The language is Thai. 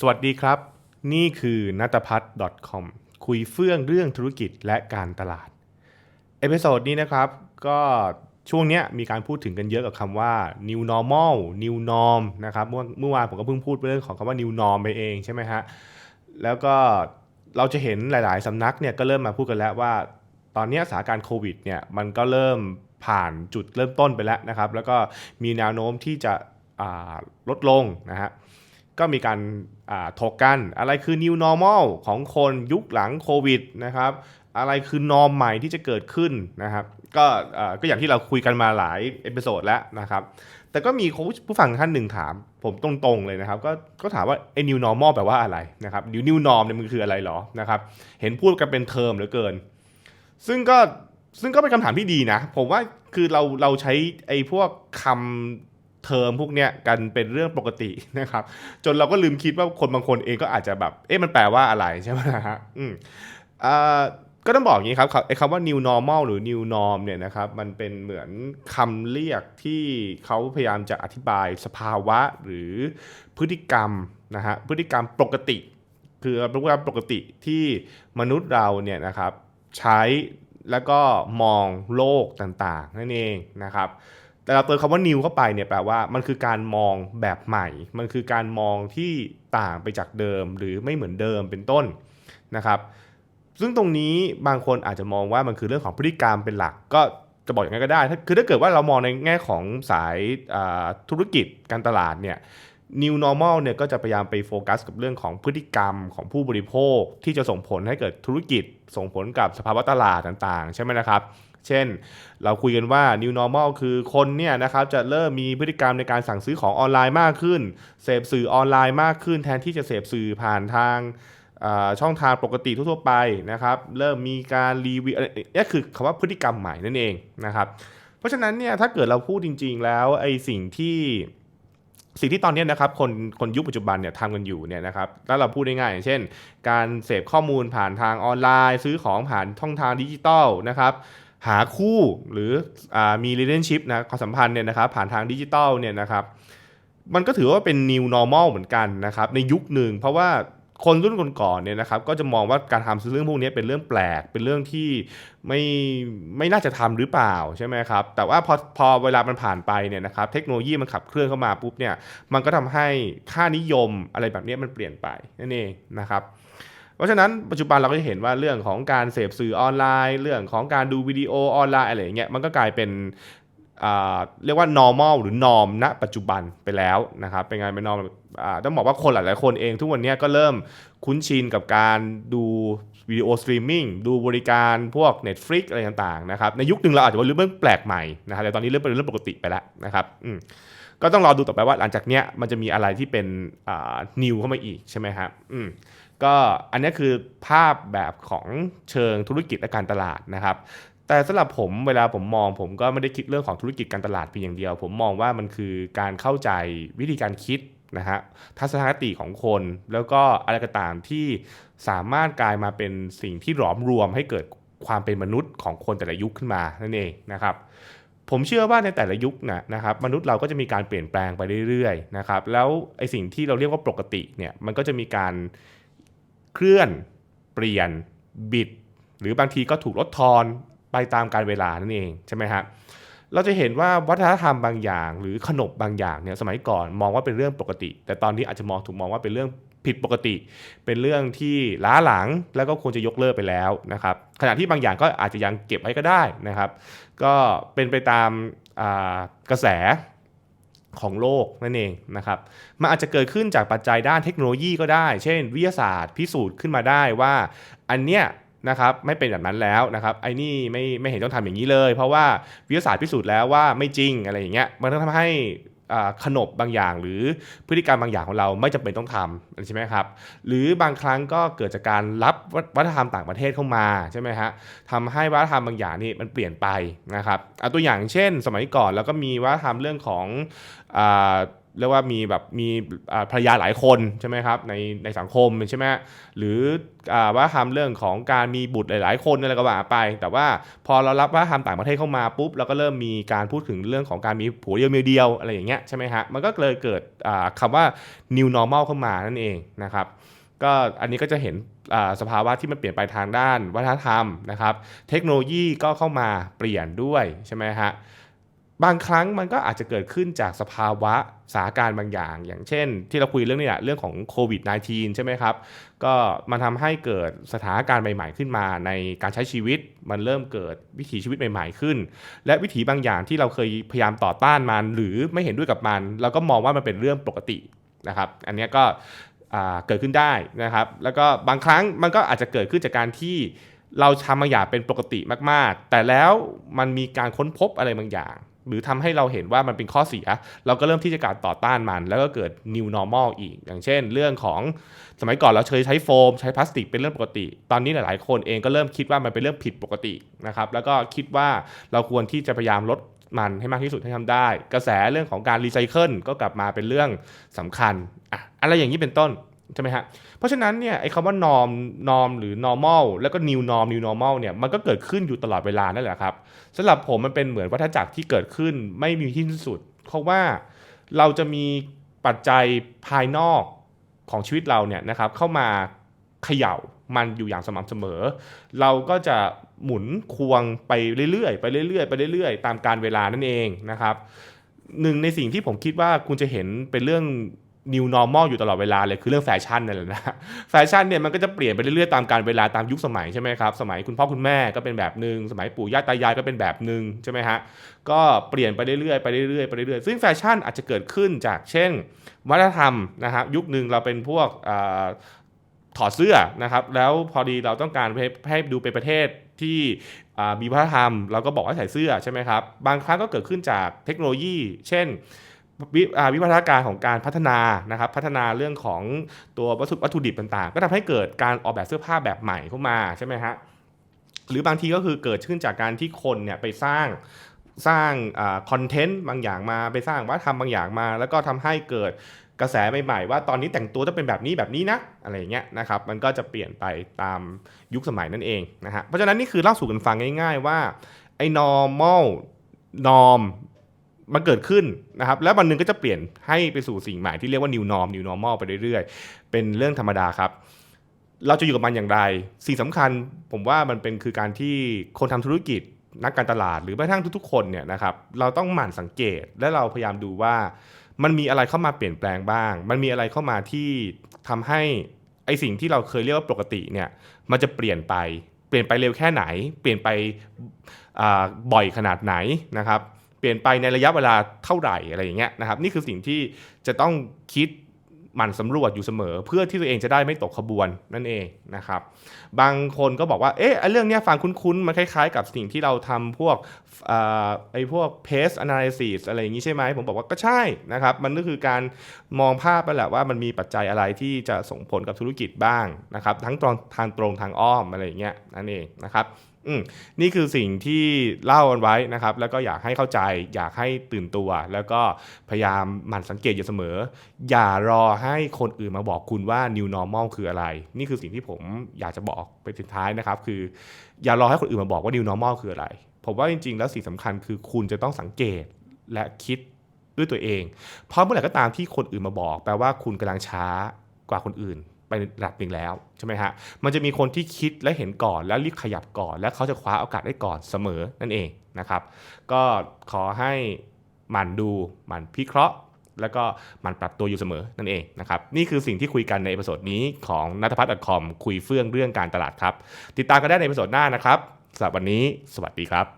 สวัสดีครับ นี่คือนัตพัฒน์ .com คุยเฟื่องเรื่องธุรกิจและการตลาด เอพิโซดนี้นะครับ ก็ช่วงนี้มีการพูดถึงกันเยอะกับคำว่า new normal new norm นะครับเมื่อเมื่อวานผมก็เพิ่งพูดเรื่องของคำว่า new norm ไปเองใช่ไหมฮะ แล้วก็เราจะเห็นหลาย ๆสำนักเนี่ยก็เริ่มมาพูดกันแล้วว่า ตอนนี้สถานการณ์โควิดเนี่ยมันก็เริ่มผ่านจุดเริ่มต้นไปแล้วนะครับ แล้วก็มีแนวโน้มที่จะลดลงนะฮะ ก็มีการอ่าถกกัน อะไรคือ new normal ของคนยุคหลังโควิดนะครับ อะไรคือนอมใหม่ที่จะเกิดขึ้นนะครับ ก็ก็อย่างที่เราคุยกันมาหลายเอพิโซดแล้วนะครับ แต่ก็มีผู้ฟังท่านหนึ่งถาม ผมตรงๆเลยนะครับ ก็ก็ถามว่าไอ้ new normal แปลว่าอะไรนะครับ new new norm เนี่ยมันคืออะไรหรอนะครับ เห็นพูดกันเป็นเทอมเหลือเกิน ซึ่งก็ซึ่งก็เป็นคำถามที่ดีนะ ผมว่าคือเราเราใช้ไอ้พวกคำ เทอมพวกเนี้ยกันเป็นเรื่องปกตินะครับ จนเราก็ลืมคิดว่าคนบางคนเองก็อาจจะแบบ เอ๊ะมันแปลว่าอะไรใช่ไหมฮะอืมอ่าก็ต้องบอกอย่างนี้ครับไอ้คำว่า new normal หรือ new norm เนี่ยนะครับมันเป็นเหมือนคำเรียกที่เขาพยายามจะอธิบายสภาวะหรือพฤติกรรมนะฮะพฤติกรรมปกติ คือพฤติกรรมปกติที่มนุษย์เราเนี่ยนะครับใช้แล้วก็มองโลกต่างๆ นั่นเองนะครับ แต่เราเติมคำว่า new เข้าไปเนี่ยแปลว่ามันคือการมองแบบใหม่ มันคือการมองที่ต่างไปจากเดิมหรือไม่เหมือนเดิมเป็นต้นนะครับ ซึ่งตรงนี้บางคนอาจจะมองว่ามันคือเรื่องของพฤติกรรมเป็นหลัก ก็จะบอกอย่างนั้นก็ได้ คือถ้าเกิดว่าเรามองในแง่ของสายธุรกิจการตลาดเนี่ย New Normal เนี่ยก็จะพยายามไปโฟกัสกับเรื่องของพฤติกรรมของผู้บริโภคที่จะส่งผลให้เกิดธุรกิจส่งผลกับสภาวะตลาดต่างๆ ใช่ไหมนะครับ เช่น เราคุยกันว่า New Normal คือคนเนี่ยนะครับจะเริ่มมีพฤติกรรมในการสั่งซื้อของออนไลน์มากขึ้น เสพสื่อออนไลน์มากขึ้น แทนที่จะเสพสื่อผ่านทางช่องทางปกติทั่วๆไปนะครับ เริ่มมีการรีวิวอะไรนี่คือคำว่าพฤติกรรมใหม่นั่นเองนะครับ เพราะฉะนั้นเนี่ยถ้าเกิดเราพูดจริง ๆ แล้วไอ้สิ่งที่สิ่งที่ตอนนี้นะครับคนคนยุคปัจจุบันเนี่ยทำกันอยู่เนี่ยนะครับถ้าเราพูดง่ายๆอย่างเช่น การเสพข้อมูลผ่านทางออนไลน์ ซื้อของผ่านช่องทางดิจิตอลนะครับ หาคู่หรืออมี relationship นะความสัมพันธ์เนี่ยนะครับผ่านทางดิจิตอลเนี่ยนะครับมันก็ถือว่าเป็น new normal เหมือนกันนะครับในยุคหนึ่งเพราะว่าคนรุ่นก่อนๆเนี่ยนะครับก็จะมองว่าการทำเรื่องพวกนี้เป็นเรื่องแปลกเป็นเรื่องที่ไม่ไม่น่าจะทำหรือเปล่าใช่ไหมครับแต่ว่าพอพอเวลามันผ่านไปเนี่ยนะครับเทคโนโลยีมันขับเคลื่อนเข้ามาปุ๊บเนี่ยมันก็ทำให้ค่านิยมอะไรแบบนี้มันเปลี่ยนไปนั่นเองนะครับ เพราะฉะนั้นปัจจุบันเราก็จะเห็นว่าเรื่องของการเสพสื่อออนไลน์ เรื่องของการดูวิดีโอออนไลน์อะไรอย่างเงี้ยมันก็กลายเป็นเรียกว่า normal หรือ norm ณ ปัจจุบันไปแล้วนะครับ เป็นไงเป็น norm อ่าต้องบอกว่าคนหลาย ๆ คนเองทุกวันนี้ก็เริ่มคุ้นชินกับการดูวิดีโอสตรีมมิ่งดูบริการพวก Netflix อะไรต่าง ๆ นะครับ ในยุคหนึ่งเราอาจจะว่าเรื่องแปลกใหม่นะครับแต่ตอนนี้เริ่มเป็นเรื่องปกติไปแล้วนะครับก็ต้องรอดูต่อไปว่าหลังจากเนี้ยมันจะมีอะไรที่เป็นอ่า new เข้ามาอีกใช่ไหมครับ ก็อันนี้คือภาพแบบของเชิงธุรกิจและการตลาดนะครับ แต่สำหรับผมเวลาผมมองผมก็ไม่ได้คิดเรื่องของธุรกิจการตลาดเพียงอย่างเดียว ผมมองว่ามันคือการเข้าใจวิธีการคิดนะฮะทัศนคติของคนแล้วก็อะไรก็ตามที่สามารถกลายมาเป็นสิ่งที่หลอมรวมให้เกิดความเป็นมนุษย์ของคนแต่ละยุคขึ้นมานั่นเองนะครับผมเชื่อว่าในแต่ละยุคนะนะครับมนุษย์เราก็จะมีการเปลี่ยนแปลงไปเรื่อยๆนะครับแล้วไอสิ่งที่เราเรียกว่าปกติเนี่ยมันก็จะมีการ เคลื่อน เปลี่ยน บิด หรือบางทีก็ถูกลดทอนไปตามการเวลานั่นเองใช่ไหมฮะเราจะเห็นว่าวัฒนธรรมบางอย่าง หรือขนบบางอย่างเนี่ยสมัยก่อนมองว่าเป็นเรื่องปกติ แต่ตอนนี้อาจจะมองถูกมองว่าเป็นเรื่องผิดปกติ เป็นเรื่องที่ล้าหลังแล้วก็ควรจะยกเลิกไปแล้วนะครับขณะที่บางอย่างก็อาจจะยังเก็บไว้ก็ได้นะครับ ก็เป็นไปตามกระแส ของโลกนั่นเองนะครับมันอาจจะเกิดขึ้นจากปัจจัยด้านเทคโนโลยีก็ได้ เช่น วิทยาศาสตร์พิสูจน์ขึ้นมาได้ว่า อันเนี้ยนะครับไม่เป็นแบบนั้นแล้วนะครับไอ้นี่ไม่ไม่เห็นต้องทำอย่างนี้เลย เพราะว่าวิทยาศาสตร์พิสูจน์แล้วว่าไม่จริงอะไรอย่างเงี้ยมันต้องทำให้ ขนบบางอย่าง หรือพฤติกรรมบางอย่างของเราไม่จำเป็นต้องทำใช่ไหมครับหรือบางครั้งก็เกิดจากการรับวัฒนธรรมต่างประเทศเข้ามาใช่ไหมฮะทำให้วัฒนธรรมบางอย่างนี่มันเปลี่ยนไปนะครับเอาตัวอย่างเช่น สมัยก่อนเราก็มีวัฒนธรรมเรื่องของ เรียกว่ามีแบบมีภรรยาหลายคนใช่ไหมครับในในสังคมใช่ไหมหรือว่าทำเรื่องของการมีบุตรหลาย ๆ คนอะไรก็ว่าไป แต่ว่าพอเรารับว่าทำต่างประเทศเข้ามาปุ๊บเราก็เริ่มมีการพูดถึงเรื่องของการมีผัวเดียวเมียเดียวอะไรอย่างเงี้ยใช่ไหมฮะมันก็เลยเกิดอ่าคำว่า new normal เข้ามานั่นเองนะครับก็อันนี้ก็จะเห็นสภาวะที่มันเปลี่ยนไปทางด้านวัฒนธรรมนะครับ เทคโนโลยีก็เข้ามาเปลี่ยนด้วยใช่ไหมฮะ บางครั้งมันก็อาจจะเกิดขึ้นจากสภาวะสถานการณ์บางอย่าง อย่างเช่น ที่เราคุยเรื่องนี้แหละเรื่องของโควิด -19 ใช่ไหมครับ ก็มันทำให้เกิดสถานการณ์ใหม่ ๆ ขึ้นมาในการใช้ชีวิต มันเริ่มเกิดวิถีชีวิตใหม่ ๆ ขึ้น และวิถีบางอย่างที่เราเคยพยายามต่อต้านมัน หรือไม่เห็นด้วยกับมัน เราก็มองว่ามันเป็นเรื่องปกตินะครับ อันนี้ก็เกิดขึ้นได้นะครับ แล้วก็บางครั้งมันก็อาจจะเกิดขึ้นจากการที่เราทำบางอย่างเป็นปกติมาก ๆ แต่แล้วมันมีการค้นพบอะไรบางอย่าง หรือทำให้เราเห็นว่ามันเป็นข้อเสีย เราก็เริ่มที่จะการต่อต้านมัน แล้วก็เกิด new normal อีก อย่างเช่น เรื่องของสมัยก่อนเราเคยใช้โฟม ใช้พลาสติกเป็นเรื่องปกติ ตอนนี้หลาย ๆ คนเองก็เริ่มคิดว่ามันเป็นเรื่องผิดปกตินะครับแล้วก็คิดว่าเราควรที่จะพยายามลดมันให้มากที่สุดให้ทำได้ กระแสเรื่องของการรีไซเคิลก็กลับมาเป็นเรื่องสำคัญอะอะไรอย่างนี้เป็นต้น ใช่ไหมฮะ เพราะฉะนั้นเนี่ยไอ้คำว่า norm norm หรือ normal แล้วก็ new norm new normal เนี่ยมันก็เกิดขึ้นอยู่ตลอดเวลานั่นแหละครับสำหรับผมมันเป็นเหมือนวัฏจักรที่เกิดขึ้นไม่มีที่สิ้นสุด เพราะว่าเราจะมีปัจจัยภายนอกของชีวิตเราเนี่ยนะครับเข้ามาเขย่ามันอยู่อย่างสม่ำเสมอ เราก็จะหมุนควงไปเรื่อยๆไปเรื่อยๆไปเรื่อยๆ ตามการเวลานั่นเองนะครับหนึ่งในสิ่งที่ผมคิดว่าคุณจะเห็นเป็นเรื่อง new normal อยู่ตลอดเวลาเลยคือเรื่องแฟชั่นนั่นแหละนะแฟชั่นเนี่ยมันก็จะเปลี่ยนไปเรื่อยๆตามการเวลาตามยุคสมัยใช่ไหมครับสมัยคุณพ่อคุณแม่ก็เป็นแบบหนึ่งสมัยปู่ย่าตายายก็เป็นแบบหนึ่งใช่ไหมฮะก็เปลี่ยนไปเรื่อยๆไปเรื่อยๆไปเรื่อยๆซึ่งแฟชั่นอาจจะเกิดขึ้นจากเช่น วัฒนธรรมนะฮะยุคหนึ่งเราเป็นพวกอถอดเสื้อนะครับแล้วพอดีเราต้องการให้ดูเป็นประเทศที่มีวัฒนธรรม เราก็บอกว่าใส่เสื้อใช่ไหมครับบางครั้งก็เกิดขึ้นจากเทคโนโลยี เช่น วิวิวัฒนาการของการพัฒนานะครับพัฒนาเรื่องของตัววัตถุวัตถุดิบต่างๆ ก็ทำให้เกิดการออกแบบเสื้อผ้าแบบใหม่เข้ามาใช่ไหมฮะหรือบางทีก็คือเกิดขึ้นจากการที่คนเนี่ยไปสร้างสร้างคอนเทนต์บางอย่างมาไปสร้างวัฒนธรรมบางอย่างมา แล้วก็ทำให้เกิดกระแสใหม่ๆว่าตอนนี้แต่งตัวต้องเป็นแบบนี้แบบนี้นะอะไรเงี้ยนะครับมันก็จะเปลี่ยนไปตามยุคสมัยนั่นเองนะฮะเพราะฉะนั้นนี่คือเล่าสู่กันฟังง่าย ๆ ว่าไอ้ normal norm มันเกิดขึ้นนะครับแล้ววันหนึ่งก็จะเปลี่ยนให้ไปสู่สิ่งใหม่ที่เรียกว่า new norm new normal ไปเรื่อยๆ เป็นเรื่องธรรมดาครับ เราจะอยู่กับมันอย่างไร สิ่งสำคัญผมว่ามันเป็นคือการที่คนทำธุรกิจนักการตลาดหรือแม้กระทั่งทุกๆ คนเนี่ยนะครับเราต้องหมั่นสังเกตและเราพยายามดูว่า มันมีอะไรเข้ามาเปลี่ยนแปลงบ้าง มันมีอะไรเข้ามาที่ทำให้ไอสิ่งที่เราเคยเรียกว่าปกติเนี่ยมันจะเปลี่ยนไป เปลี่ยนไปเร็วแค่ไหน เปลี่ยนไปบ่อยขนาดไหนนะครับ เปลี่ยนไปในระยะเวลาเท่าไหร่อะไรอย่างเงี้ยนะครับนี่คือสิ่งที่จะต้องคิดหมั่นสำรวจอยู่เสมอ เพื่อที่ตัวเองจะได้ไม่ตกขบวนนั่นเองนะครับบางคนก็บอกว่าเอ๊ะไอ้เรื่องนี้ฟังคุ้นๆ มันคล้ายๆ กับสิ่งที่เราทำพวกอไอ้พวก pest analysis อะไรอย่างงี้ใช่ไหมผมบอกว่าก็ใช่นะครับมันก็คือการมองภาพไปแหละว่ามันมีปัจจัยอะไรที่จะส่งผลกับธุรกิจบ้างนะครับทั้งตรงทางตรงทางอ้อมอะไรอย่างเงี้ยนั่นเองนะครับ อืมนี่คือสิ่งที่เล่ากันไว้นะครับ แล้วก็อยากให้เข้าใจอยากให้ตื่นตัว แล้วก็พยายามหมั่นสังเกตอยู่เสมอ อย่ารอให้คนอื่นมาบอกคุณว่า new normal คืออะไร นี่คือสิ่งที่ผมอยากจะบอกไปสุดท้ายนะครับ คือ อย่ารอให้คนอื่นมาบอกว่า new normal คืออะไร ผมว่าจริง ๆ แล้วสิ่งสำคัญคือคุณจะต้องสังเกตและคิดด้วยตัวเอง เพราะเมื่อไหร่ก็ตามที่คนอื่นมาบอก แปลว่าคุณกำลังช้ากว่าคนอื่น ไประดับหนึ่งแล้วใช่ไหมฮะ มันจะมีคนที่คิดและเห็นก่อนแล้วรีบขยับก่อน และเขาจะคว้าโอกาสได้ก่อนเสมอนั่นเองนะครับ ก็ขอให้หมั่นดูหมั่นพิเคราะห์ แล้วก็หมันปรับตัวอยู่เสมอนั่นเองนะครับนี่คือสิ่งที่คุยกันในเอพิโซดนี้ของนัทพัฒน์ .com คุยเฟื่องเรื่องการตลาดครับ ติดตามกันได้ในเอพิโซดหน้านะครับสำหรับวันนี้ สวัสดีครับ